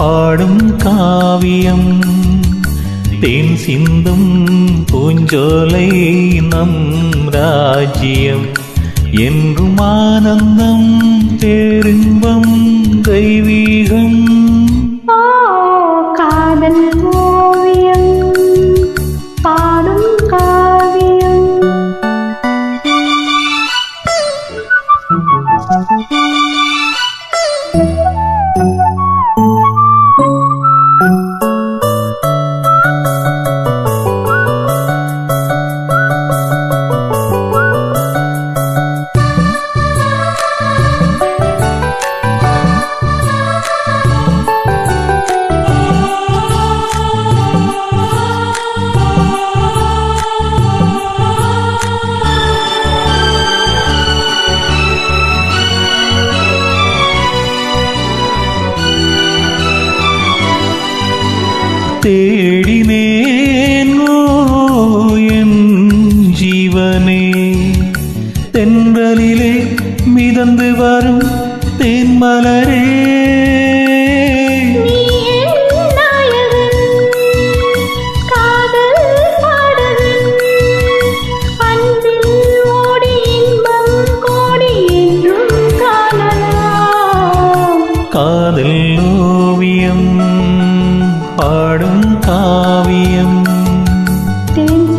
பாடும் காவியம். தேன் சிந்தும் பூஞ்சோலை நம் ராஜ்யம். என்றும் ஆனந்தம் பேரின்பம் தெய்வீகம். காதல் தேடினேன் என் ஜீவனே. தென்றலிலே மிதந்து வரும் தேன்மலரே. பாடும் காவியம். தேன்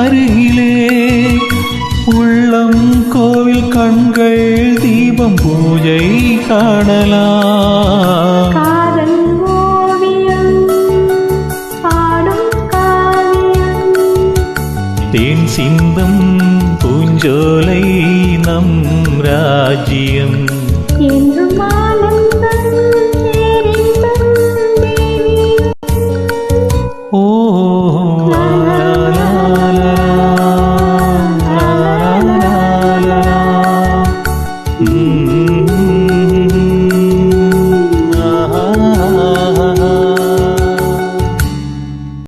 அருகிலே உள்ளம் கோவில் கண்கள் தீபம் பூஜை காணலாம். தேன் சிந்தும் பூஞ்சோலை நம் ராஜ்யம்.